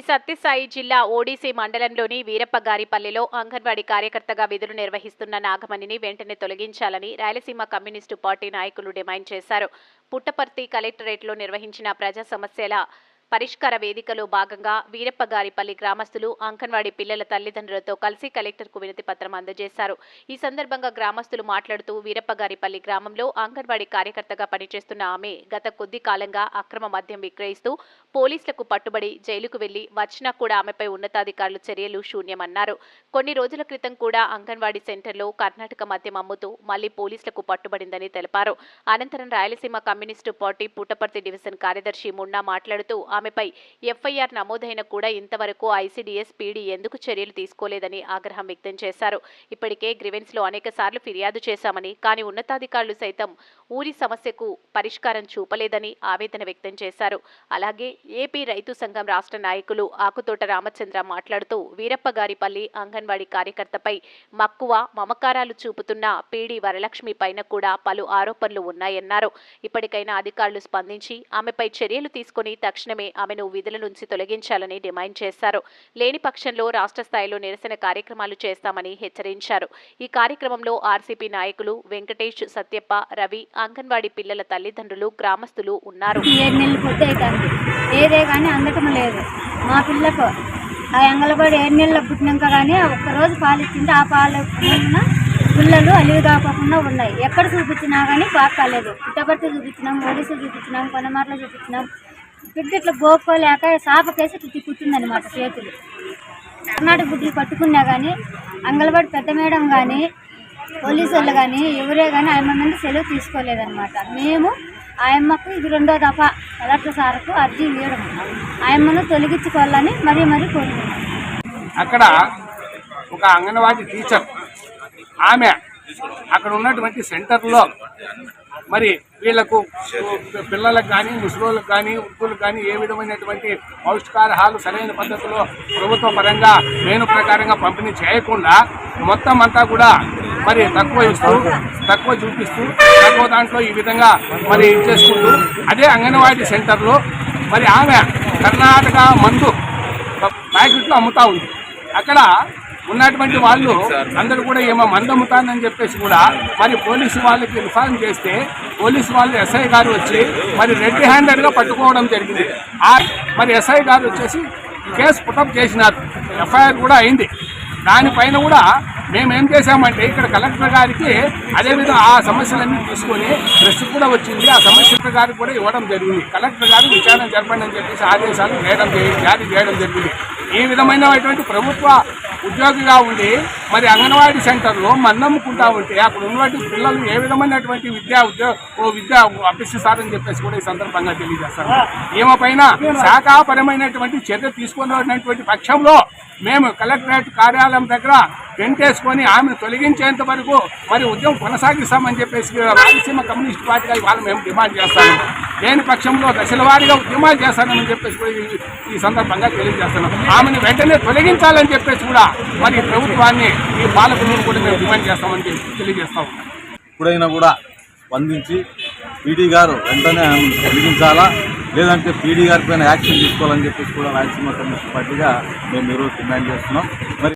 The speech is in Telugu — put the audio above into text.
శ్రీ సత్యసాయి జిల్లా ఓడిసి మండలంలోని వీరప్పగారిపల్లిలో అంగన్వాడీ కార్యకర్తగా విధులు నిర్వహిస్తున్న నాగమణిని వెంటనే తొలగించాలని రాయలసీమ కమ్యూనిస్టు పార్టీ నాయకులు డిమాండ్ చేశారు. పుట్టపర్తి కలెక్టరేట్లో నిర్వహించిన ప్రజా సమస్యల పరిష్కార వేదికలో భాగంగా వీరప్పగారిపల్లి గ్రామస్తులు అంగన్వాడీ పిల్లల తల్లిదండ్రులతో కలిసి కలెక్టర్కు వినతి పత్రం అందజేశారు. ఈ సందర్భంగా గ్రామస్తులు మాట్లాడుతూ వీరప్పగారిపల్లి గ్రామంలో అంగన్వాడీ కార్యకర్తగా పనిచేస్తున్న ఆమె గత కొద్ది కాలంగా అక్రమ మద్యం విక్రయిస్తూ పోలీసులకు పట్టుబడి జైలుకు వెళ్ళి వచ్చినా కూడా ఆమెపై ఉన్నతాధికారులు చర్యలు శూన్యమన్నారు. కొన్ని రోజుల క్రితం కూడా అంగన్వాడీ సెంటర్లో కర్ణాటక మద్యం అమ్ముతూ మళ్ళీ పోలీసులకు పట్టుబడిందని తెలిపారు. అనంతరం Rayalaseema communist party Puttaparthi division కార్యదర్శి మున్నా మాట్లాడుతూ ఆమెపై ఎఫ్ఐఆర్ నమోదైన కూడా ఇంతవరకు ఐసీడీఎస్ పీడీ ఎందుకు చర్యలు తీసుకోలేదని ఆగ్రహం వ్యక్తం చేశారు. ఇప్పటికే గ్రివెన్స్లో అనేక సార్లు ఫిర్యాదు చేశామని కానీ ఉన్నతాధికారులు సైతం ఊరి సమస్యకు పరిష్కారం చూపలేదని ఆవేదన వ్యక్తం చేశారు. అలాగే ఏపీ రైతు సంఘం రాష్ట్ర నాయకులు ఆకుతోట రామచంద్ర మాట్లాడుతూ వీరప్పగారిపల్లి అంగన్వాడీ కార్యకర్తపై మక్కువ మమకారాలు చూపుతున్న పీడీ వరలక్ష్మి పైన కూడా పలు ఆరోపణలు ఉన్నాయన్నారు. ఇప్పటికైనా అధికారులు స్పందించి ఆమెపై చర్యలు తీసుకుని తక్షణమే ఆమెను విధుల నుంచి తొలగించాలని డిమాండ్ చేశారు. లేని పక్షంలో రాష్ట్ర స్థాయిలో నిరసన కార్యక్రమాలు చేస్తామని హెచ్చరించారు. ఈ కార్యక్రమంలో ఆర్సీపీ నాయకులు వెంకటేష్ సత్యప్ప రవి అంగన్వాడీ పిల్లల తల్లిదండ్రులు గ్రామస్తులు ఉన్నారు. పొద్దు ఏదే కానీ అందటం లేదు. మా పిల్లకు ఆ ఎంగలబడి ఏడు నెలలు పుట్టినాక కానీ ఒక్కరోజు పాలు ఇచ్చింటే ఆ పాలు పిల్లలు అలివి కాకుండా ఉన్నాయి. ఎక్కడ చూపించినా కానీ బాగా కాలేదు. పుట్టపర్తి చూపించినాం ఒడిసి చూపించినాం కొనమార్లు చూపించినాం. బిడ్డ ఇట్లా గోపుకోలేక సాపకేసి ఇట్లా తిప్పుతుందనమాట చేతులు. కర్ణాటక గుడ్లు పట్టుకున్నా కానీ అంగలబడి పెద్ద మేడం కానీ పోలీసు వాళ్ళు కానీ ఎవరే కానీ ఆయమ్మ మీద సెలవు తీసుకోలేదన్నమాట. మేము ఆయమ్మకు ఇది రెండో దఫా కలెక్టర్ సార్కు అర్జీ వేయడం ఆయమ్మను తొలగించుకోవాలని మరీ మరీ కోరుకున్నాం అక్కడ ఒక అంగన్వాడీ టీచర్ ఆమె అక్కడ ఉన్నటువంటి సెంటర్లో మరి వీళ్ళకు పిల్లలకు కానీ ముసలోళ్ళకు కానీ వృద్ధులకు కానీ ఏ విధమైనటువంటి పౌష్టికాహారాలు సరైన పద్ధతిలో ప్రభుత్వ పరంగా మేను ప్రకారంగా పంపిణీ చేయకుండా మొత్తం అంతా కూడా మరి తక్కువ ఇస్తూ తక్కువ చూపిస్తూ తక్కువ దాంట్లో ఈ విధంగా మరి ఇచ్చేసుకుంటూ అదే అంగన్వాడీ సెంటర్లో మరి ఆమె కర్ణాటక మందు ప్యాకెట్లు అమ్ముతూ ఉంది. అక్కడ ఉన్నటువంటి వాళ్ళు అందరూ కూడా ఏమో మందు చెప్పేసి కూడా మరి పోలీసు వాళ్ళకి ఇన్ఫార్మ్ చేస్తే పోలీసు వాళ్ళు ఎస్ఐ గారు వచ్చి మరి రెడ్ హ్యాండెడ్గా పట్టుకోవడం జరిగింది. ఆ మరి ఎస్ఐ గారు వచ్చేసి కేసు పుటప్ చేసినారు. ఎఫ్ఐఆర్ కూడా అయింది. దానిపైన కూడా మేము ఏం చేశామంటే ఇక్కడ కలెక్టర్ గారికి అదేవిధంగా ఆ సమస్యలన్నీ తీసుకొని ప్రెస్ కూడా వచ్చింది. ఆ సమస్య గారికి కూడా ఇవ్వడం జరిగింది. కలెక్టర్ గారు విచారణ జరపండి అని చెప్పేసి ఆదేశాలు వేయడం జరి- జారీ చేయడం జరిగింది. ఈ విధమైనటువంటి ప్రభుత్వ ఉద్యోగిగా ఉండి మరి అంగన్వాడీ సెంటర్లో మన్నమ్ముకుంటా ఉంటే అక్కడ ఉన్నటువంటి పిల్లలు ఏ విధమైనటువంటి విద్యా ఉద్యోగ విద్య అభ్యసిస్తారని చెప్పేసి కూడా ఈ సందర్భంగా తెలియజేస్తాను ఈమె పైన శాఖాపరమైనటువంటి చర్య తీసుకున్నటువంటి పక్షంలో మేము కలెక్టరేట్ కార్యాలయం దగ్గర టెంట్ ఆమెను తొలగించేంత వరకు మరి ఉద్యమం కొనసాగిస్తామని చెప్పేసి రాయలసీమ కమ్యూనిస్ట్ పార్టీగా ఇవాళ మేము డిమాండ్ చేస్తాము. లేని పక్షంలో దశల వారీగా ఉద్యమాలు చేస్తానని చెప్పేసి కూడా ఈ- సందర్భంగా తెలియజేస్తున్నాం ఆమెను వెంటనే తొలగించాలని చెప్పేసి కూడా మరి ప్రభుత్వాన్ని ఈ పాలకులను కూడా మేము డిమాండ్ చేస్తామని చెప్పి తెలియజేస్తాం ఎప్పుడైనా కూడా స్పందించి పీడీ గారు వెంటనే తొలగించాలా? లేదంటే పీడీ గారి పైన యాక్షన్ తీసుకోవాలని చెప్పేసి కూడా రాయలసీమ కమ్యూనిస్ట్ పార్టీగా మేము ఈరోజు డిమాండ్ చేస్తున్నాం. మరి